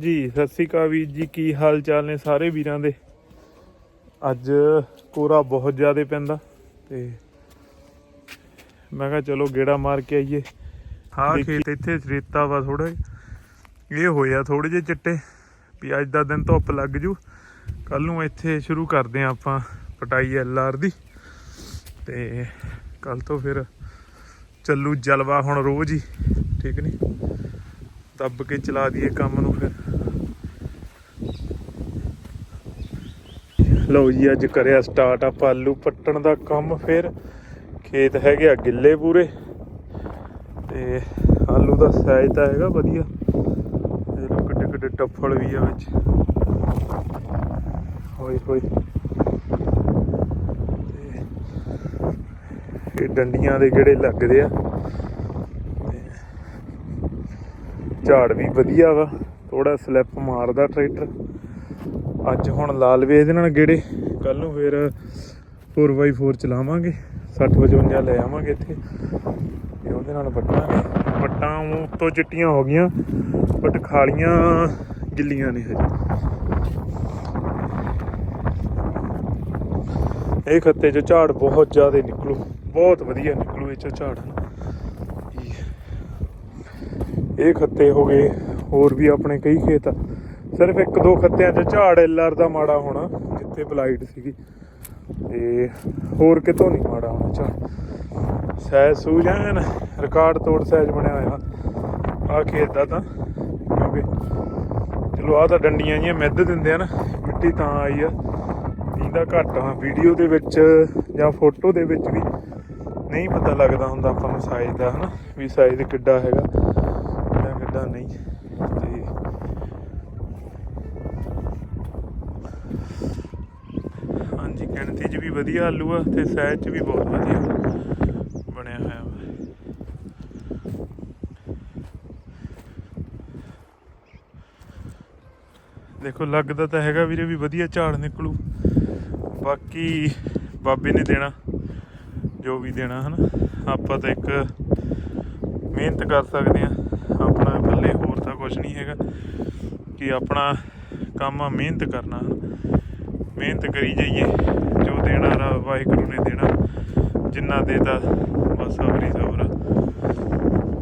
ਜੀ ਸਤਿ ਸ੍ਰੀ ਅਕਾਲ ਵੀਰ ਜੀ ਕੀ ਹਾਲ ਚਾਲ ਨੇ ਸਾਰੇ ਵੀਰਾਂ ਦੇ? ਅੱਜ ਕੋਰਾ ਬਹੁਤ ਜ਼ਿਆਦਾ ਪੈਂਦਾ ਤੇ ਮੈਂ ਕਿਹਾ ਚਲੋ ਗੇੜਾ ਮਾਰ ਕੇ ਆਈਏ। ਹਾਂ ਖੇਤ ਇੱਥੇ ਰੇਤਾ ਵਾ ਥੋੜਾ ਇਹ ਹੋਇਆ ਥੋੜੇ ਜਿਹੇ ਚਿੱਟੇ ਵੀ ਅੱਜ ਦਾ ਦਿਨ ਧੁੱਪ ਲੱਗ ਜੂ। ਕੱਲ ਨੂੰ ਇੱਥੇ ਸ਼ੁਰੂ ਕਰਦੇ ਆ ਆਪਾਂ ਪਟਾਈ ਐਲਆਰ ਦੀ। ਤੇ ਕੱਲ ਤੋਂ ਫਿਰ ਚੱਲੂ ਜਲਵਾ ਹੁਣ ਰੋਜ਼ ਹੀ ਠੀਕ ਨਹੀਂ ਦੱਬ ਕੇ ਚਲਾ ਦਈਏ ਕੰਮ ਨੂੰ ਫਿਰ। ਲਓ ਜੀ, ਅੱਜ ਕਰਿਆ ਸਟਾਰਟ ਆਪਾਂ ਆਲੂ ਪੱਟਣ ਦਾ ਕੰਮ ਫਿਰ। ਖੇਤ ਹੈਗੇ ਆ ਗਿੱਲੇ ਪੂਰੇ। ਤੇ ਆਲੂ ਦਾ ਸਾਈਜ਼ ਤਾਂ ਹੈਗਾ ਵਧੀਆ। ਇਹ ਲੋ ਕਿੱਡੇ ਕਿੱਡੇ ਟੱਫਲ ਵੀ ਆ ਵਿੱਚ। ਹੋਏ ਹੋਏ। ਤੇ ਇਹ ਡੰਡੀਆਂ ਦੇ ਜਿਹੜੇ ਲੱਗਦੇ ਆ ਤੇ ਝਾੜ ਵੀ ਵਧੀਆ ਵਾ ਥੋੜਾ ਸਲਿੱਪ ਮਾਰਦਾ ਟਰੈਕਟਰ ਅੱਜ ਹੁਣ ਲਾਲ ਵੇ ਇਹਦੇ ਨਾਲ ਗੇੜੇ ਕੱਲ ਨੂੰ ਫਿਰ 4x4 ਚਲਾਵਾਂਗੇ 60 55 ਲੈ ਆਵਾਂਗੇ ਇੱਥੇ, ਤੇ ਉਹਦੇ ਨਾਲ ਵੱਟਾਂਗੇ ਵੱਟਾਂ ਉੱਤੋਂ ਚਿੱਟੀਆਂ ਹੋ ਗਈਆਂ ਬਟ ਖਾਲੀਆਂ ਗਿੱਲੀਆਂ ਨੇ ਹਜੇ। ਇਹ ਖੱਤੇ 'ਚੋਂ ਝਾੜ ਬਹੁਤ ਜ਼ਿਆਦਾ ਨਿਕਲੂ, ਬਹੁਤ ਵਧੀਆ ਨਿਕਲੂ ਇਹ 'ਚੋਂ ਝਾੜ। ਇਹ ਇਹ ਖੱਤੇ ਹੋ ਗਏ, ਹੋਰ ਵੀ ਆਪਣੇ ਕਈ ਖੇਤ ਆ। ਸਿਰਫ ਇੱਕ ਦੋ ਖੱਤਿਆਂ 'ਚ ਝਾੜ ਐਲਆਰ ਦਾ ਮਾੜਾ ਹੋਣਾ, ਜਿੱਥੇ ਬਲਾਈਟ ਸੀਗੀ। ਤੇ ਹੋਰ ਕਿਤੋਂ ਨਹੀਂ ਮਾੜਾ ਹੋਣਾ ਝਾੜ ਸਹਿਜ ਸੂਜਨ ਰਿਕਾਰਡ ਤੋੜ ਸਹਿਜ ਬਣਿਆ ਹੋਇਆ। ਆ ਖੇਤ ਦਾ ਤਾਂ, ਕਿਉਂਕਿ ਚਲੋ ਆ ਤਾਂ ਡੰਡੀਆਂ ਜੀਆਂ ਮਿੱਧ ਦਿੰਦੇ ਆ ਨਾ, ਮਿੱਟੀ ਤਾਂ ਆਈ ਆ। ਇਹਦਾ ਘੱਟ ਆ, ਵੀਡੀਓ ਦੇ ਵਿੱਚ ਜਾਂ ਫੋਟੋ ਦੇ ਵਿੱਚ ਵੀ ਨਹੀਂ ਪਤਾ ਲੱਗਦਾ ਹੁੰਦਾ ਆਪਾਂ ਨੂੰ ਸਾਈਜ਼ ਦਾ, ਹਨਾ, ਵੀ ਸਾਈਜ਼ ਕਿੱਡਾ ਹੈਗਾ। ਨਹੀਂ। ਤੇ ਹਾਂਜੀ ਗਿਣਤੀ 'ਚ ਵੀ ਵਧੀਆ ਆਲੂ ਆ ਤੇ ਸਹਿਜ 'ਚ ਵੀ ਬਹੁਤ ਵਧੀਆ ਬਣਿਆ ਹੋਇਆ ਵਾ। ਦੇਖੋ, ਲੱਗਦਾ ਤਾਂ ਹੈਗਾ ਵੀਰੇ ਵੀ ਵਧੀਆ ਝਾੜ ਨਿਕਲੂ। ਬਾਕੀ ਬਾਬੇ ਨੇ ਦੇਣਾ, ਜੋ ਵੀ ਦੇਣਾ, ਹਨਾ। ਆਪਾਂ ਤਾਂ ਇੱਕ ਮਿਹਨਤ ਕਰ ਸਕਦੇ ਆ ਆਪਣਾ ਹੋਰ ਤਾਂ ਕੁਝ ਨਹੀਂ ਹੈਗਾ ਕਿ ਆਪਣਾ ਕੰਮ ਆ ਮਿਹਨਤ ਕਰਨਾ, ਮਿਹਨਤ ਕਰੀ ਜਾਈਏ, ਜੋ ਦੇਣਾ ਵਾਹਿਗੁਰੂ ਨੇ ਦੇਣਾ, ਜਿੰਨਾ ਦੇਤਾ ਬਸ ਸਬਰੀ ਸਬਰ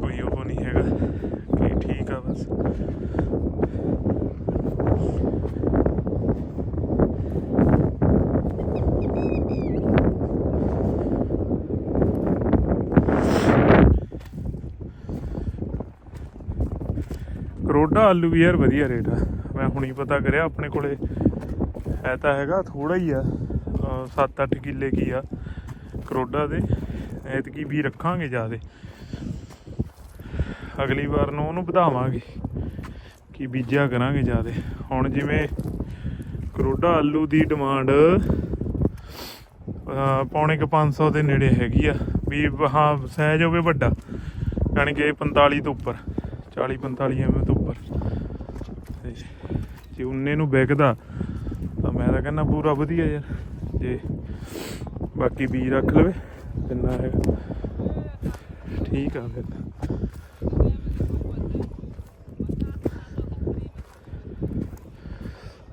ਕੋਈ ਉਹ ਨਹੀਂ ਹੈਗਾ ਕਿ ਠੀਕ ਆ ਬਸ ਕਰੋਡਾ ਆਲੂ ਵੀ ਯਾਰ ਵਧੀਆ ਰੇਟ ਆ। ਮੈਂ ਹੁਣੀ ਪਤਾ ਕਰਿਆ ਆਪਣੇ ਕੋਲੇ। ਹੈ ਤਾਂ ਹੈਗਾ ਥੋੜਾ ਹੀ ਆ। 7-8 ਕਿੱਲੇ ਕੀ ਆ ਕਰੋਡਾ ਦੇ। ਐਤਕੀ ਵੀ ਰੱਖਾਂਗੇ ਜਿਆਦੇ। ਅਗਲੀ ਵਾਰ ਨੂੰ ਉਹਨੂੰ ਵਧਾਵਾਂਗੇ। ਕਿ ਬੀਜਿਆ ਕਰਾਂਗੇ ਜਿਆਦੇ। ਹੁਣ ਜਿਵੇਂ ਕਰੋਡਾ ਆਲੂ ਦੀ ਡਿਮਾਂਡ ਪੌਣੇ ਕ 500 ਦੇ ਨੇੜੇ ਹੈਗੀ ਆ। ਵੀ, ਹਾਂ, ਸਹਿਜ ਹੋਵੇ ਵੱਡਾ। ਯਾਨੀ ਕਿ 45 ਤੋਂ ਉੱਪਰ। 40 45 ਐਵੇਂ ਜੇ ਉਨੇ ਨੂੰ ਵਿਕਦਾ। ਤਾਂ ਮੈਂ ਤਾਂ ਕਹਿੰਦਾ ਪੂਰਾ ਵਧੀਆ ਯਾਰ। ਜੇ ਬਾਕੀ ਬੀ ਰੱਖ ਲਵੇ ਕਿੰਨਾ ਹੈਗਾ। ਠੀਕ ਆ ਫਿਰ।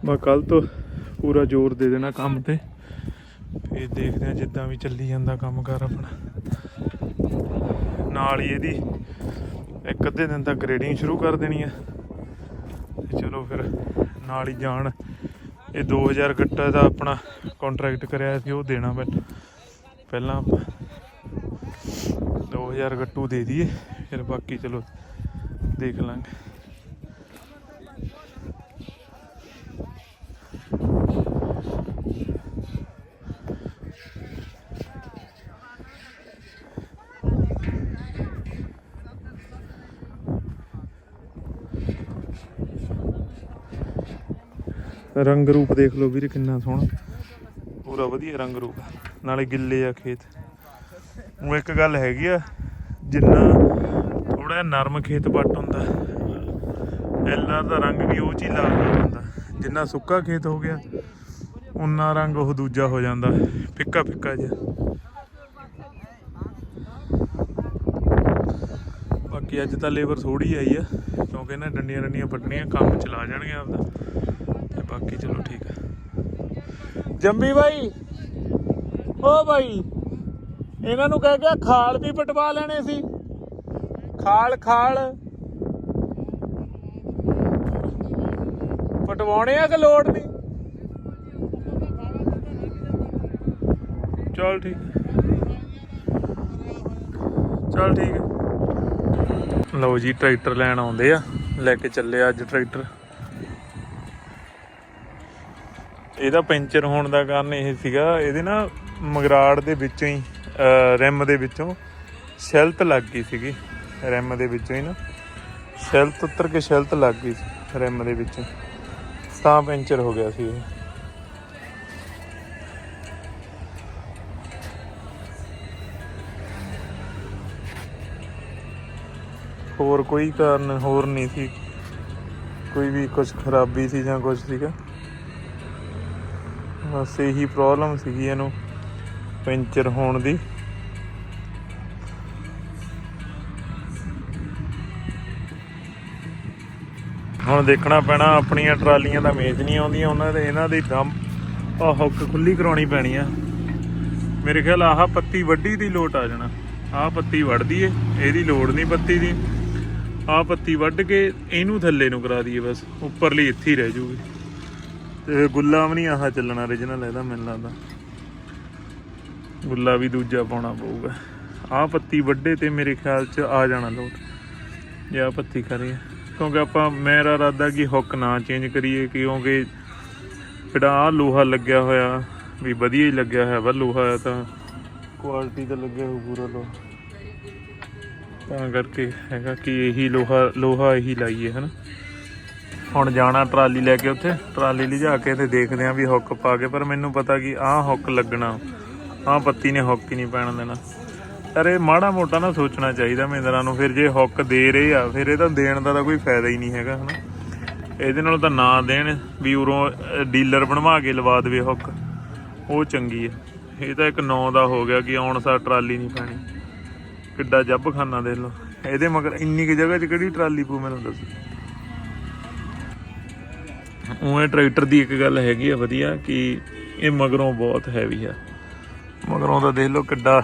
ਮੈਂ ਕੱਲ ਤੋਂ ਪੂਰਾ ਜ਼ੋਰ ਦੇ ਦੇਣਾ ਕੰਮ ਤੇ। ਇਹ ਦੇਖਦੇ ਆ ਜਿੱਦਾਂ ਵੀ ਚੱਲੀ ਜਾਂਦਾ ਕੰਮ ਕਰ ਆਪਣਾ। ਨਾਲ ਹੀ ਇਹਦੀ ਇੱਕ ਅੱਧੇ ਦਿਨ ਤੱਕ ਗ੍ਰੇਡਿੰਗ ਸ਼ੁਰੂ ਕਰ ਦੇਣੀ ਆ। ਤੇ ਚਲੋ ਫਿਰ ਨਾਲ ਹੀ ਜਾਣ। ਇਹ 2000 ਗੱਟਾ ਦਾ ਆਪਣਾ ਕੰਟਰੈਕਟ ਕਰਿਆ ਸੀ, ਉਹ ਦੇਣਾ ਮੈਂ। ਪਹਿਲਾਂ ਆਪਾਂ 2000 ਗੱਟੂ ਦੇ ਦਈਏ, ਫਿਰ ਬਾਕੀ ਚਲੋ ਦੇਖ ਲਾਂਗੇ। ਰੰਗ ਰੂਪ ਦੇਖ ਲਓ ਵੀਰੇ, ਕਿੰਨਾ ਸੋਹਣਾ। ਪੂਰਾ ਵਧੀਆ ਰੰਗ ਰੂਪ। ਨਾਲੇ ਗਿੱਲੇ ਆ ਖੇਤ। ਉਹ ਇੱਕ ਗੱਲ ਹੈਗੀ ਆ, ਜਿੰਨਾ ਥੋੜਾ ਜਿਹਾ ਨਰਮ ਖੇਤ ਪੱਟ ਹੁੰਦਾ ਐਲਾ ਦਾ ਰੰਗ ਵੀ ਉਹ ਚੀ ਲਾਲ ਲਾਲ ਹੁੰਦਾ ਜਿੰਨਾ ਸੁੱਕਾ ਖੇਤ ਹੋ ਗਿਆ ਉਨਾ ਰੰਗ ਉਹ ਦੂਜਾ ਹੋ ਜਾਂਦਾ। ਫਿੱਕਾ ਫਿੱਕਾ ਜਿਹਾ। ਬਾਕੀ ਅੱਜ ਤਾਂ ਲੇਬਰ ਥੋੜੀ ਆਈ ਆ, ਕਿਉਂਕਿ ਇਹਨਾਂ ਡੰਡੀਆਂ ਡੰਡੀਆਂ ਪੱਟਣੀਆਂ, ਕੰਮ ਚਲਾ ਜਾਣਗੇ ਆਪਦਾ। ਬਾਕੀ ਚਲੋ ਠੀਕ ਆ। ਜੰਮੀ ਬਾਈ। ਓ ਬਾਈ। ਇਹਨਾਂ ਨੂੰ ਕਹਿ ਗਿਆ ਖਾਲ ਵੀ ਪਟਵਾ ਲੈਣੇ ਸੀ। ਖਾਲ ਖਾਲ। ਪਟਵਾਉਣੇ ਆ ਕਿ ਲੋੜ ਨਹੀਂ? ਚਲ ਠੀਕ ਚਲ ਠੀਕ ਹੈ ਲਓ ਜੀ, ਟਰੈਕਟਰ ਲੈਣ ਆਉਂਦੇ ਆ। ਲੈ ਕੇ ਚੱਲੇ ਅੱਜ ਟਰੈਕਟਰ। ਇਹਦਾ ਪੈਂਚਰ ਹੋਣ ਦਾ ਕਾਰਨ ਇਹ ਸੀਗਾ, ਇਹਦੇ ਨਾ ਮਗਰਾੜ ਦੇ ਵਿੱਚੋਂ ਹੀ, ਅਹ, ਰਿਮ ਦੇ ਵਿੱਚੋਂ ਸ਼ੈਲਤ ਲੱਗ ਗਈ ਸੀਗੀ, ਰਿਮ ਦੇ ਵਿੱਚੋਂ ਹੀ ਨਾ। ਸੈਲਤ ਉੱਤਰ ਕੇ ਸੈਲਤ ਲੱਗ ਗਈ ਸੀ, ਰਿਮ ਦੇ ਵਿੱਚੋਂ। ਤਾਂ ਪੈਂਚਰ ਹੋ ਗਿਆ ਸੀ ਇਹ। ਹੋਰ ਕੋਈ ਕਾਰਨ ਹੋਰ ਨਹੀਂ ਸੀ। ਕੋਈ ਵੀ ਕੁਝ ਖਰਾਬੀ ਸੀ ਜਾਂ ਕੁਝ ਸੀਗਾ। ਬਸ ਇਹੀ ਪ੍ਰੋਬਲਮ ਸੀਗੀ ਇਹਨੂੰ ਪੈਂਚਰ ਹੋਣ ਦੀ। ਹੁਣ ਦੇਖਣਾ ਪੈਣਾ, ਆਪਣੀਆਂ ਟਰਾਲੀਆਂ ਦਾ ਮੇਜ ਨਹੀਂ ਆਉਂਦੀਆਂ, ਉਹਨਾਂ ਦੇ ਇਹਨਾਂ ਦੀ ਦਮ ਆਹ ਹੁੱਕ ਖੁੱਲੀ ਕਰਾਉਣੀ ਪੈਣੀ ਆ। ਮੇਰੇ ਖਿਆਲ ਆਹ ਪੱਤੀ ਵੱਡੀ ਦੀ ਲੋਟ ਆ ਜਾਣਾ। ਆਹ ਪੱਤੀ ਵੱਢਦੀ ਏ, ਇਹਦੀ ਲੋੜ ਨਹੀਂ ਪੱਤੀ ਦੀ। ਆਹ ਪੱਤੀ ਵੱਢ ਕੇ ਇਹਨੂੰ ਥੱਲੇ ਨੂੰ ਕਰਾ ਦਈਏ ਬਸ, ਉੱਪਰਲੀ ਇੱਥੇ ਹੀ ਰਹਿ ਜੂਗੀ। ਤੇ ਗੁੱਲਾ ਵੀ ਨਹੀਂ ਆਹ ਚੱਲਣਾ origignal ਇਹਦਾ ਮੈਨੂੰ ਲੱਗਦਾ। ਗੁੱਲਾ ਵੀ ਦੂਜਾ ਪਾਉਣਾ ਪਊਗਾ। ਆਹ ਪੱਤੀ ਵੱਡੇ ਤੇ ਮੇਰੇ ਖਿਆਲ 'ਚ ਆ ਜਾਣਾ ਲੋਟ ਜੇ ਆਹ ਪੱਤੀ ਕਰੀਏ ਕਿਉਂਕਿ ਆਪਾਂ ਮੇਰਾ ਇਰਾਦਾ ਕਿ ਹੁੱਕ ਨਾ ਚੇਂਜ ਕਰੀਏ, ਕਿਉਂਕਿ ਜਿਹੜਾ ਆਹ ਲੋਹਾ ਲੱਗਿਆ ਹੋਇਆ, ਵੀ ਵਧੀਆ ਹੀ ਲੱਗਿਆ ਹੋਇਆ ਵਾ ਲੋਹਾ ਤਾਂ ਕੁਆਲਿਟੀ ਦਾ ਲੱਗਿਆ ਹੋ ਪੂਰਾ ਲੋਹਾ। ਤਾਂ ਕਰਕੇ ਹੈਗਾ ਕਿ ਇਹੀ ਲੋਹਾ ਲੋਹਾ ਇਹੀ ਲਾਈਏ, ਹਨਾ? ਹੁਣ ਜਾਣਾ ਟਰਾਲੀ ਲੈ ਕੇ ਉੱਥੇ। ਟਰਾਲੀ ਲਿਜਾ ਕੇ ਤੇ ਦੇਖਦੇ ਆਂ ਵੀ ਹੁੱਕ ਪਾ ਕੇ, ਪਰ ਮੈਨੂੰ ਪਤਾ ਕਿ ਆਹ ਹੁੱਕ ਲੱਗਣਾ। ਆਹ ਪੱਤੀ ਨੇ ਹੁੱਕ ਹੀ ਨਹੀਂ ਪੈਣ ਦੇਣਾ। ਯਾਰ ਇਹ ਮਾੜਾ ਮੋਟਾ ਨਾ ਸੋਚਣਾ ਚਾਹੀਦਾ ਮਹਿੰਦਰਾ ਨੂੰ। ਫਿਰ ਜੇ ਹੁੱਕ ਦੇ ਰਹੇ ਆ, ਫਿਰ ਇਹ ਤਾਂ ਦੇਣ ਦਾ ਤਾਂ ਕੋਈ ਫਾਇਦਾ ਹੀ ਨਹੀਂ ਹੈਗਾ, ਹਨਾ? ਇਹਦੇ ਨਾਲ ਤਾਂ ਨਾ ਦੇਣ, ਵੀ ਉਰੋਂ ਡੀਲਰ ਬਣਵਾ ਕੇ ਲਵਾ ਦੇਵੇ ਹੁੱਕ। ਉਹ ਚੰਗੀ ਹੈ ਇਹ ਤਾਂ ਇੱਕ ਨੌ ਦਾ ਹੋ ਗਿਆ ਕਿ ਆਉਣ ਸਾਰ ਟਰਾਲੀ ਨਹੀਂ ਪੈਣੀ। ਕਿੱਡਾ ਜੱਬ ਖਾਨਾ ਦੇ ਲਓ। ਇਹਦੇ ਮਗਰ ਇੰਨੀ ਕਿ ਜਗ੍ਹਾ 'ਚ ਕਿਹੜੀ ਟਰਾਲੀ ਪੂ ਮੈਨੂੰ ਦੱਸੋ। ਉਵੇਂ ਟਰੈਕਟਰ ਦੀ ਇੱਕ ਗੱਲ ਹੈਗੀ ਆ ਵਧੀਆ ਕਿ ਇਹ ਮਗਰੋਂ ਬਹੁਤ ਹੈਵੀ ਆ। ਮਗਰੋਂ ਦਾ ਦੇਖ ਲਓ ਕਿੱਡਾ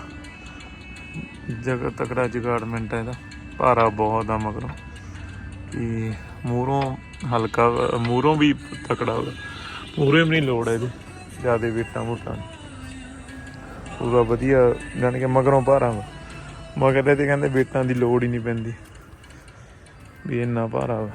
ਜਗ੍ਹਾ ਤਕੜਾ ਜਗਾੜਮੈਂਟ ਹੈ ਇਹਦਾ। ਭਾਰਾ ਬਹੁਤ ਆ ਮਗਰੋਂ। ਕਿ ਮੂਹਰੋਂ ਹਲਕਾ, ਮੂਹਰੋਂ ਵੀ ਤਕੜਾ ਹੋਗਾ ਮੂਹਰੇ ਵੀ ਨਹੀਂ ਲੋੜ ਇਹਦੀ, ਜਿਆਦੇ ਵੇਟਾਂ ਵੂਟਾਂ ਦੀ। ਪੂਰਾ ਵਧੀਆ ਜਾਣੀ ਕਿ ਮਗਰੋਂ ਭਾਰਾ ਵਾ। ਮਗਰ ਤੇ ਕਹਿੰਦੇ ਵੇਟਾਂ ਦੀ ਲੋੜ ਹੀ ਨਹੀਂ ਪੈਂਦੀ। ਵੀ ਇੰਨਾ ਭਾਰਾ ਵਾ।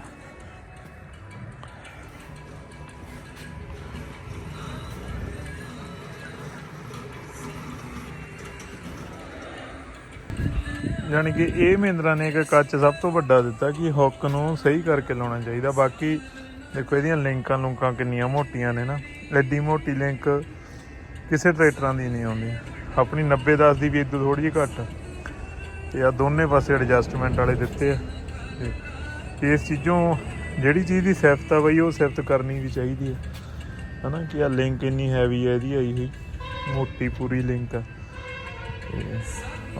ਯਾਨੀ ਕਿ ਇਹ ਮਹਿੰਦਰਾ ਨੇ ਇੱਕ ਕੱਚ ਸਭ ਤੋਂ ਵੱਡਾ ਦਿੱਤਾ ਕਿ ਹੁੱਕ ਨੂੰ ਸਹੀ ਕਰਕੇ ਲਾਉਣਾ ਚਾਹੀਦਾ। ਬਾਕੀ ਦੇਖੋ ਇਹਦੀਆਂ ਲਿੰਕਾਂ ਲੁੰਕਾਂ ਕਿੰਨੀਆਂ ਮੋਟੀਆਂ ਨੇ ਨਾ। ਐਡੀ ਮੋਟੀ ਲਿੰਕ ਕਿਸੇ ਟਰੈਕਟਰਾਂ ਦੀ ਨਹੀਂ ਆਉਂਦੀ। ਆਪਣੀ 90 10 ਦੀ ਵੀ ਇਦੋਂ ਥੋੜੀ ਜਿਹੀ ਘੱਟ। ਆ। ਤੇ ਆ ਦੋਨੇ ਪਾਸੇ ਐਡਜਸਟਮੈਂਟ ਵਾਲੇ ਦਿੱਤੇ ਆ। ਤੇ ਇਸ ਚੀਜ਼ੋਂ ਜਿਹੜੀ ਚੀਜ਼ ਦੀ ਸਿਫਤ ਆ ਬਈ, ਉਹ ਸਿਫਤ ਕਰਨੀ ਵੀ ਚਾਹੀਦੀ ਹੈ ਹਨਾ ਕਿ ਆ ਲਿੰਕ ਇੰਨੀ ਹੈਵੀ ਹੈ ਇਹਦੀ ਆਈ ਹੋਈ। ਮੋਟੀ ਪੂਰੀ ਲਿੰਕ ਆ। ਤੇ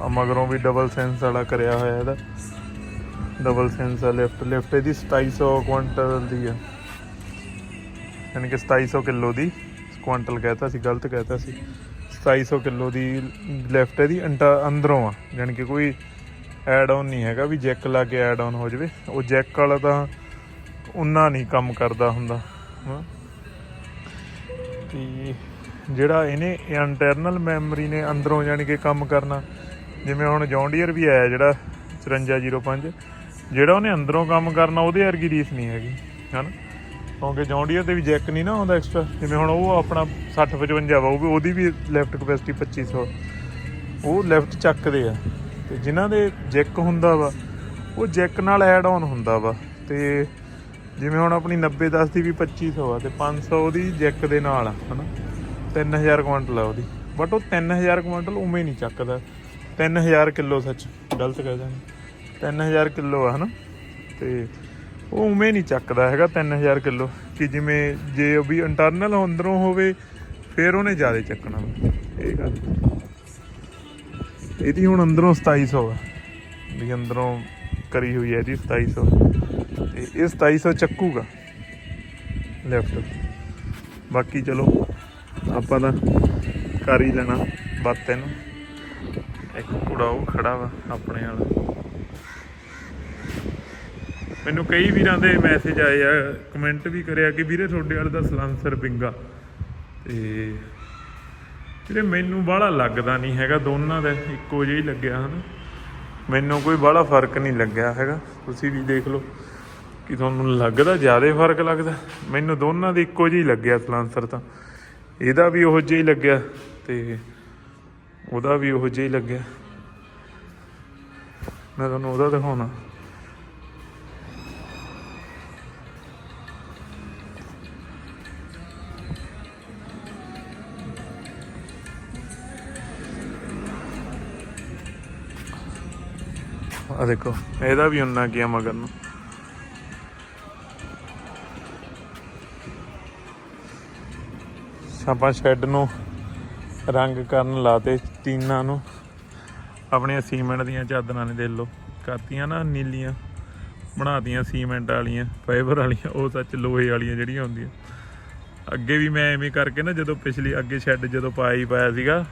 ਆ ਮਗਰੋਂ ਵੀ ਡਬਲ ਸੈਂਸ ਵਾਲਾ ਕਰਿਆ ਹੋਇਆ ਇਹਦਾ। ਡਬਲ ਸੈਂਸ ਆ ਲਿਫਟ ਲਿਫਟ ਇਹਦੀ 2700 ਕੁਇੰਟਲ ਦੀ ਆ। ਯਾਨੀ ਕਿ 2700 ਕਿਲੋ ਦੀ ਕੁਇੰਟਲ ਕਹਿਤਾ ਸੀ, ਗਲਤ ਕਹਿਤਾ ਸੀ। 2700 ਕਿਲੋ ਦੀ ਲਿਫਟ ਇਹਦੀ ਅੰਦਰੋਂ ਆ। ਯਾਨੀ ਕਿ ਕੋਈ ਐਡ ਆਨ ਨਹੀਂ ਹੈਗਾ ਵੀ ਜੈਕ ਲਾ ਕੇ ਐਡ ਆਨ ਹੋ ਜਾਵੇ। ਉਹ ਜੈਕ ਵਾਲਾ ਤਾਂ ਉਨਾ ਨਹੀਂ ਕੰਮ ਕਰਦਾ ਹੁੰਦਾ। ਤੇ ਜਿਹੜਾ ਇਹਨੇ ਇੰਟਰਨਲ ਮੈਮਰੀ ਨੇ ਅੰਦਰੋਂ ਜਾਣੀ ਕਿ ਕੰਮ ਕਰਨਾ ਜਿਵੇਂ ਹੁਣ ਜੌਂਡੀਅਰ ਵੀ ਆਇਆ ਜਿਹੜਾ 5405 ਜਿਹੜਾ ਉਹਨੇ ਅੰਦਰੋਂ ਕੰਮ ਕਰਨਾ, ਉਹਦੇ ਵਰਗੀ ਰੀਸ ਨਹੀਂ ਹੈਗੀ, ਹਨਾ? ਕਿਉਂਕਿ ਜੌਂਡੀਅਰ 'ਤੇ ਵੀ ਜੈਕ ਨਹੀਂ ਨਾ ਆਉਂਦਾ ਐਕਸਟਰਾ ਜਿਵੇਂ ਹੁਣ ਉਹ ਆਪਣਾ 60 55 ਵਾ ਉਹ ਵੀ ਉਹਦੀ ਵੀ ਲੈਫਟ ਕਪੈਸਿਟੀ 2500 ਉਹ ਲੈਫਟ ਚੱਕਦੇ ਆ, ਤੇ ਜਿਨ੍ਹਾਂ ਦੇ ਜੈਕ ਹੁੰਦਾ ਵਾ, ਉਹ ਜੈਕ ਨਾਲ ਐਡ ਆਨ ਹੁੰਦਾ ਵਾ, ਤੇ ਜਿਵੇਂ ਹੁਣ ਆਪਣੀ 90 10 ਦੀ ਵੀ 2500 ਆ, ਤੇ 500 ਉਹਦੀ ਜੈਕ ਦੇ ਨਾਲ ਆ, ਹਨਾ? 3000 ਕੁਇੰਟਲ ਆ ਉਹਦੀ ਬਟ ਉਹ 3000 ਕੁਇੰਟਲ ਉਵੇਂ ਨਹੀਂ ਚੱਕਦਾ। 3000 ਕਿਲੋ ਸੱਚ, ਗਲਤ ਕਹਿ ਜਾਣਾ 3000 ਕਿਲੋ ਆ, ਹਨਾ? ਤੇ ਉਹ ਉਵੇਂ ਨਹੀਂ ਚੱਕਦਾ ਹੈਗਾ 3000 ਕਿਲੋ। ਕਿ ਜਿਵੇਂ ਜੇ ਉਹ ਵੀ ਇੰਟਰਨਲ ਅੰਦਰੋਂ ਹੋਵੇ, ਫਿਰ ਉਹਨੇ ਜ਼ਿਆਦਾ ਚੱਕਣਾ। ਇਹ ਗੱਲ। ਇਹਦੀ ਹੁਣ ਅੰਦਰੋਂ 2700 ਆ। ਵੀ ਅੰਦਰੋਂ ਕਰੀ ਹੋਈ ਹੈ ਇਹਦੀ 2700 ਤੇ ਇਹ 2700 ਚੱਕੂਗਾ। ਲੈਫਟ ਬਾਕੀ ਚਲੋ, ਆਪਾਂ ਤਾਂ ਕਰ ਹੀ ਲੈਣਾ ਬਾਤ ਇਹਨੂੰ। ਇੱਕ ਕੁੜਾ ਉਹ ਖੜਾ ਵਾ ਆਪਣੇ ਵਾਲਾ ਮੈਨੂੰ ਕਈ ਵੀਰਾਂ ਦੇ ਮੈਸੇਜ ਆਏ ਆ ਕਮੈਂਟ ਵੀ ਕਰਿਆ ਕਿ ਵੀਰੇ ਤੁਹਾਡੇ ਵਾਲੇ ਦਾ ਸਲਾਂਸਰ ਬਿੰਗਾ। ਤੇ ਵੀਰੇ ਮੈਨੂੰ ਬਾਹਲਾ ਲੱਗਦਾ ਨਹੀਂ ਹੈਗਾ, ਦੋਨਾਂ ਦਾ ਇੱਕੋ ਜਿਹਾ ਹੀ ਲੱਗਿਆ ਹਨ। ਮੈਨੂੰ ਕੋਈ ਬਾਹਲਾ ਫ਼ਰਕ ਨਹੀਂ ਲੱਗਿਆ ਹੈਗਾ। ਤੁਸੀਂ ਵੀ ਦੇਖ ਲਓ ਕਿ ਤੁਹਾਨੂੰ ਲੱਗਦਾ ਜ਼ਿਆਦਾ ਫ਼ਰਕ ਲੱਗਦਾ। ਮੈਨੂੰ ਦੋਨਾਂ ਦੇ ਇੱਕੋ ਜਿਹਾ ਹੀ ਲੱਗਿਆ ਸਲਾਂਸਰ ਤਾਂ। ਇਹਦਾ ਵੀ ਉਹੋ ਜਿਹਾ ਹੀ ਲੱਗਿਆ ਤੇ ਉਹਦਾ ਵੀ ਉਹੋ ਜਿਹਾ ਹੀ ਲੱਗਿਆ। ਮੈਂ ਤੁਹਾਨੂੰ ਉਹਦਾ ਦਿਖਾਉਣਾ। ਆ ਦੇਖੋ, ਇਹਦਾ ਵੀ ਉਨਾ ਕੀ ਮਗਰ ਨੂੰ। ਆਪਾਂ ਸ਼ੈੱਡ ਨੂੰ ਰੰਗ ਕਰਨ ਲਾਤੇ। ਟੀਨਾਂ ਨੂੰ। ਆਪਣੀਆਂ ਸੀਮੈਂਟ ਦੀਆਂ ਚਾਦਰਾਂ ਨੇ ਦੇ ਲਓ। ਕਰਤੀਆਂ ਨਾ ਨੀਲੀਆਂ ਬਣਾਤੀਆਂ ਸੀਮੈਂਟ ਵਾਲੀਆਂ ਫਾਈਬਰ ਵਾਲੀਆਂ ਉਹ ਸੱਚ ਲੋਹੇ ਵਾਲੀਆਂ ਜਿਹੜੀਆਂ ਹੁੰਦੀਆਂ। ਅੱਗੇ ਵੀ ਮੈਂ ਐਵੇਂ ਕਰਕੇ ਨਾ ਜਦੋਂ ਪਿਛਲੀ ਅੱਗੇ ਸ਼ੈੱਡ ਜਦੋਂ ਪਾਇਆ ਹੀ ਪਾਇਆ ਸੀਗਾ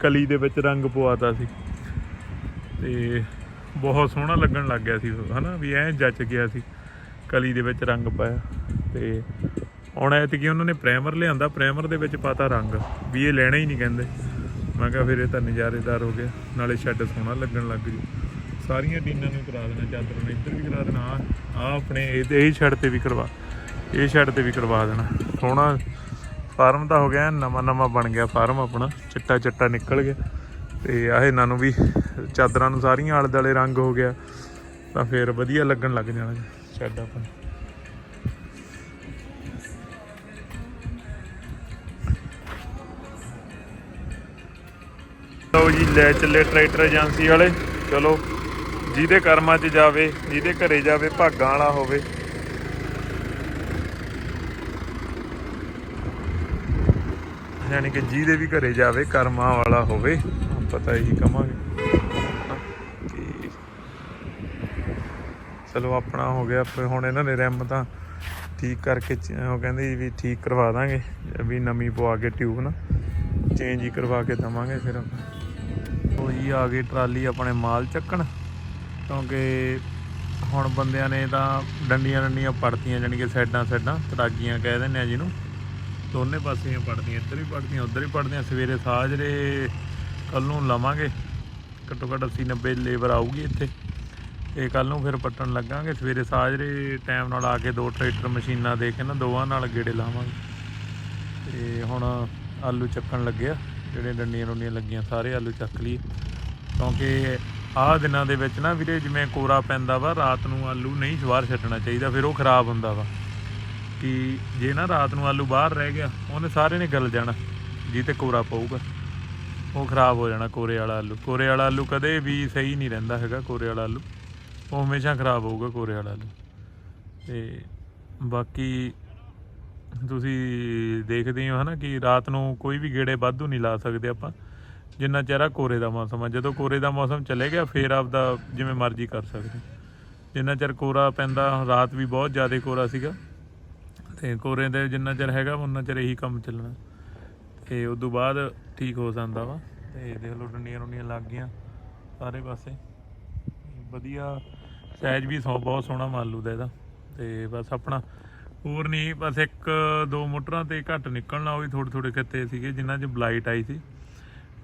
ਕਲੀ ਦੇ ਵਿੱਚ ਰੰਗ ਪਵਾਤਾ ਸੀ। ਤੇ ਬਹੁਤ ਸੋਹਣਾ ਲੱਗਣ ਲੱਗ ਗਿਆ ਸੀ ਉਹ, ਹਨਾ? ਵੀ ਐ ਜੱਚ ਗਿਆ ਸੀ ਕਲੀ ਦੇ ਵਿੱਚ ਰੰਗ ਪਾਇਆ। ਤੇ ਹੁਣ ਐਤਕੀ ਉਹਨਾਂ ਨੇ ਪ੍ਰਾਈਮਰ ਲਿਆਂਦਾ ਪ੍ਰਾਈਮਰ ਦੇ ਵਿੱਚ ਪਾਤਾ ਰੰਗ। ਵੀ ਇਹ ਲੈਣਾ ਹੀ ਨਹੀਂ ਕਹਿੰਦੇ। ਮੈਂ ਕਿਹਾ ਫਿਰ ਇਹ ਤਾਂ ਨਜ਼ਾਰੇਦਾਰ ਹੋ ਗਿਆ ਨਾਲੇ ਸ਼ੈੱਡ ਸੋਹਣਾ ਲੱਗਣ ਲੱਗ ਜੂ। ਸਾਰੀਆਂ ਟੀਨਾਂ ਨੂੰ ਕਰਾ ਦੇਣਾ, ਚਾਦਰ ਨੂੰ, ਇੱਧਰ ਵੀ ਕਰਾ ਦੇਣਾ ਆ ਆ ਆਪਣੇ ਇਹਦੇ ਹੀ ਸ਼ੈੱਡ ਤੇ ਵੀ ਕਰਵਾ, ਇਹ ਸ਼ੈੱਡ ਤੇ ਵੀ ਕਰਵਾ ਦੇਣਾ। ਸੋਹਣਾ ਫਾਰਮ ਤਾਂ ਹੋ ਗਿਆ, ਨਵਾਂ ਨਵਾਂ ਬਣ ਗਿਆ ਫਾਰਮ ਆਪਣਾ, ਚਿੱਟਾ ਚਿੱਟਾ ਨਿਕਲ ਗਿਆ। ਤੇ ਆਹ ਇਹਨਾਂ ਨੂੰ ਵੀ, ਚਾਦਰਾਂ ਨੂੰ ਸਾਰੀਆਂ ਆਲੇ ਦੁਆਲੇ ਰੰਗ ਹੋ ਗਿਆ, ਤਾਂ ਫਿਰ ਵਧੀਆ ਲੱਗਣ ਲੱਗ ਜਾਣਾ ਸ਼ੈੱਡ ਆਪਣਾ। ਲੈ ਚੱਲੇ ਟਰੈਕਟਰ ਏਜੰਸੀ ਵਾਲੇ। ਚਲੋ, ਜਿਹਦੇ ਕਰਮਾਂ 'ਚ ਜਾਵੇ, ਜਿਹਦੇ ਘਰੇ ਜਾਵੇ, ਭਾਗਾਂ ਵਾਲਾ ਹੋਵੇ। ਯਾਨੀ ਕਿ ਜਿਹਦੇ ਵੀ ਘਰੇ ਜਾਵੇ, ਕਰਮਾਂ ਵਾਲਾ ਹੋਵੇ ਪਤਾ ਹੀ ਕਮਾਂਗੇ ਚਲੋ, ਆਪਣਾ ਹੋ ਗਿਆ, ਫਿਰ ਹੁਣ ਇਹਨਾਂ ਨੇ ਰੈਮ ਤਾਂ ਠੀਕ ਕਰਕੇ ਉਹ ਕਹਿੰਦੇ ਵੀ ਠੀਕ ਕਰਵਾ ਦਾਂਗੇ, ਵੀ ਨਵੀਂ ਪਵਾ ਕੇ ਟਿਊਬ ਨਾ। ਚੇਂਜ ਹੀ ਕਰਵਾ ਕੇ ਦਵਾਂਗੇ ਫਿਰ ਆਪਾਂ। ਉਹ ਜੀ ਆ ਗਈ ਟਰਾਲੀ ਆਪਣੇ ਮਾਲ ਚੱਕਣ, ਕਿਉਂਕਿ ਹੁਣ ਬੰਦਿਆਂ ਨੇ ਤਾਂ ਡੰਡੀਆਂ ਡੰਡੀਆਂ ਪੜਤੀਆਂ, ਜਾਣੀ ਕਿ ਸਾਈਡਾਂ ਸਾਈਡਾਂ ਤਰਾਗੀਆਂ ਕਹਿ ਦਿੰਦੇ ਆ ਜਿਹਨੂੰ। ਦੋਨੇ ਪਾਸਿਆਂ ਪੜਦੀਆਂ, ਇੱਧਰ ਵੀ ਪੜਦੀਆਂ, ਉੱਧਰ ਵੀ ਪੜਦੀਆਂ, ਸਵੇਰੇ ਸਾਜਰੇ ਕੱਲ ਨੂੰ ਲਵਾਂਗੇ। ਘੱਟੋ ਘੱਟ 80 90 ਲੇਬਰ ਆਊਗੀ ਇੱਥੇ। ਇਹ ਕੱਲ ਨੂੰ ਫਿਰ ਪੱਟਣ ਲੱਗਾਂਗੇ, ਸਵੇਰੇ ਸਾਜਰੇ ਟਾਈਮ ਨਾਲ ਆ ਕੇ ਦੋ ਟਰੈਕਟਰ ਮਸ਼ੀਨਾਂ ਦੇ ਕੇ ਨਾ ਦੋਵਾਂ ਨਾਲ ਗੇੜੇ ਲਾਵਾਂਗੇ। ਤੇ ਹੁਣ ਆਲੂ ਚੱਕਣ ਲੱਗਿਆ ਜਿਹੜੇ ਡੰਡੀਆਂ ਡੁੰਡੀਆਂ ਲੱਗੀਆਂ, ਸਾਰੇ ਆਲੂ ਚੱਕ ਲਈਏ। ਕਿਉਂਕਿ ਆਹ ਦਿਨਾਂ ਦੇ ਵਿੱਚ ਨਾ ਵੀਰੇ, ਜਿਵੇਂ ਕੋਰਾ ਪੈਂਦਾ ਵਾ, ਰਾਤ ਨੂੰ ਆਲੂ ਨਹੀਂ ਬਾਹਰ ਛੱਡਣਾ ਚਾਹੀਦਾ, ਫਿਰ ਉਹ ਖਰਾਬ ਹੁੰਦਾ ਵਾ। ਕਿ ਜੇ ਨਾ ਰਾਤ ਨੂੰ ਆਲੂ ਬਾਹਰ ਰਹਿ ਗਿਆ, ਉਹਨੇ ਸਾਰੇ ਨੇ ਗਲ ਜਾਣਾ, ਜੀ ਤੇ ਕੋਰਾ ਪਊਗਾ। ਉਹ ਖਰਾਬ ਹੋ ਜਾਣਾ ਕੋਰੇ ਵਾਲਾ ਆਲੂ। ਕੋਰੇ ਵਾਲਾ ਆਲੂ ਕਦੇ ਵੀ ਸਹੀ ਨਹੀਂ ਰਹਿੰਦਾ ਹੈਗਾ, ਕੋਰੇ ਵਾਲਾ ਆਲੂ। ਉਹ ਹਮੇਸ਼ਾ ਖਰਾਬ ਹੋਊਗਾ ਕੋਰੇ ਵਾਲਾ ਆਲੂ। ਤੇ ਬਾਕੀ ਤੁਸੀਂ ਦੇਖਦੇ ਹੋ ਹਨਾ ਕਿ ਰਾਤ ਨੂੰ ਕੋਈ ਵੀ ਗੇੜੇ ਵਾਧੂ ਨਹੀਂ ਲਾ ਸਕਦੇ ਆਪਾਂ, ਜਿੰਨਾ ਚਿਹਰਾ ਕੋਰੇ ਦਾ ਮੌਸਮ ਆ। ਜਦੋਂ ਕੋਰੇ ਦਾ ਮੌਸਮ ਚਲੇ ਗਿਆ, ਫੇਰ ਆਪਦਾ ਜਿਵੇਂ ਮਰਜ਼ੀ ਕਰ ਸਕਦੇ। ਜਿੰਨਾ ਚਿਰ ਕੋਰਾ ਪੈਂਦਾ, ਰਾਤ ਵੀ ਬਹੁਤ ਜ਼ਿਆਦਾ ਕੋਰਾ ਸੀਗਾ। ਤੇ ਕੋਰੇ ਦੇ ਜਿੰਨਾ ਚਿਰ ਹੈਗਾ ਉਹਨਾਂ ਚਿਰ ਇਹੀ ਕੰਮ ਚੱਲਣਾ। ਤੇ ਉਸ ਤੋਂ ਬਾਅਦ ਠੀਕ ਹੋ ਜਾਂਦਾ ਵਾ। ਤੇ ਦੇਖ ਲਓ, ਡੰਡੀਆਂ ਰੁੰਡੀਆਂ ਲੱਗ ਗਈਆਂ ਸਾਰੇ ਪਾਸੇ। ਵਧੀਆ ਸਾਈਜ਼ ਵੀ ਸੌ ਬਹੁਤ ਸੋਹਣਾ ਮਾਲੂ ਦਾ ਇਹਦਾ। ਤੇ ਬਸ ਆਪਣਾ ਹੋਰ ਨਹੀਂ, ਬਸ ਇੱਕ, ਦੋ ਮੋਟਰਾਂ ਤੇ ਘੱਟ ਨਿਕਲਣਾ, ਉਹ ਵੀ ਥੋੜੇ ਥੋੜੇ ਕਿੱਤੇ ਸੀਗੇ, ਜਿਨ੍ਹਾਂ 'ਚ ਬਲਾਈਟ ਆਈ ਸੀ,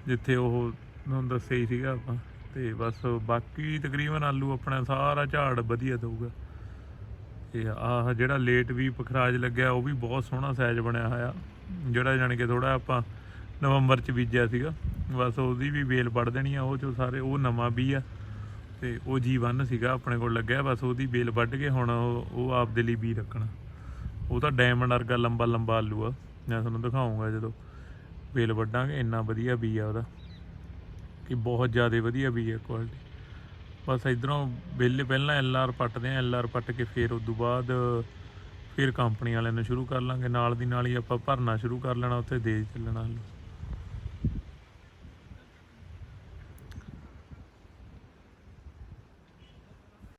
ਜਿੱਥੇ ਉਹ ਤੁਹਾਨੂੰ ਦੱਸਿਆ ਹੀ ਸੀਗਾ ਆਪਾਂ, ਤੇ ਬਸ ਬਾਕੀ ਤਕਰੀਬਨ ਆਲੂ ਆਪਣਾ ਸਾਰਾ ਝਾੜ ਵਧੀਆ ਦਊਗਾ। ਤੇ ਆਹ ਜਿਹੜਾ ਲੇਟ ਵੀ ਪਖਰਾਜ ਲੱਗਿਆ, ਉਹ ਵੀ ਬਹੁਤ ਸੋਹਣਾ ਸਾਈਜ਼ ਬਣਿਆ ਹੋਇਆ, ਜਿਹੜਾ ਜਾਣੀ ਕਿ ਥੋੜਾ ਆਪਾਂ ਨਵੰਬਰ ਚ ਬੀਜਿਆ ਸੀਗਾ, ਬਸ ਉਹਦੀ ਵੀ ਵੇਲ ਵੱਢ ਦੇਣੀ ਆ, ਉਹ ਚੋਂ ਸਾਰੇ, ਉਹ ਨਵਾਂ ਵੀ ਆ, ਤੇ ਉਹ ਜੀ1 ਸੀਗਾ ਆਪਣੇ ਕੋਲ ਲੱਗਿਆ, ਬਸ ਉਹਦੀ ਵੇਲ ਵੱਢ ਕੇ ਹੁਣ ਉਹ ਉਹ ਆਪਦੇ ਲਈ ਵੀ ਰੱਖਣਾ। ਉਹ ਤਾਂ ਡਾਇਮੰਡ ਵਰਗਾ ਲੰਬਾ ਲੰਬਾ ਆਲੂ ਆ। ਮੈਂ ਤੁਹਾਨੂੰ ਦਿਖਾਉਂਗਾ ਜਦੋਂ। ਵੇਲ ਵੱਢਾਂਗੇ, ਇੰਨਾ ਵਧੀਆ ਬੀ ਆ ਉਹਦਾ। ਕਿ ਬਹੁਤ ਜ਼ਿਆਦਾ ਵਧੀਆ ਬੀ ਆ ਕੁਆਲਿਟੀ ਬਸ ਇਧਰੋਂ ਬਿੱਲ ਪਹਿਲਾਂ ਐਲ ਆਰ ਪੱਟਦੇ ਆ, ਐਲ ਆਰ ਪੱਟ ਕੇ ਫਿਰ ਉਸ ਤੋਂ ਬਾਅਦ ਫਿਰ ਕੰਪਨੀ ਵਾਲਿਆਂ ਨੂੰ ਸ਼ੁਰੂ ਕਰ ਲਾਂਗੇ। ਨਾਲ ਦੀ ਨਾਲ ਹੀ ਆਪਾਂ ਭਰਨਾ ਸ਼ੁਰੂ ਕਰ ਲੈਣਾ, ਉੱਥੇ ਦੇ ਚੱਲਣਾ।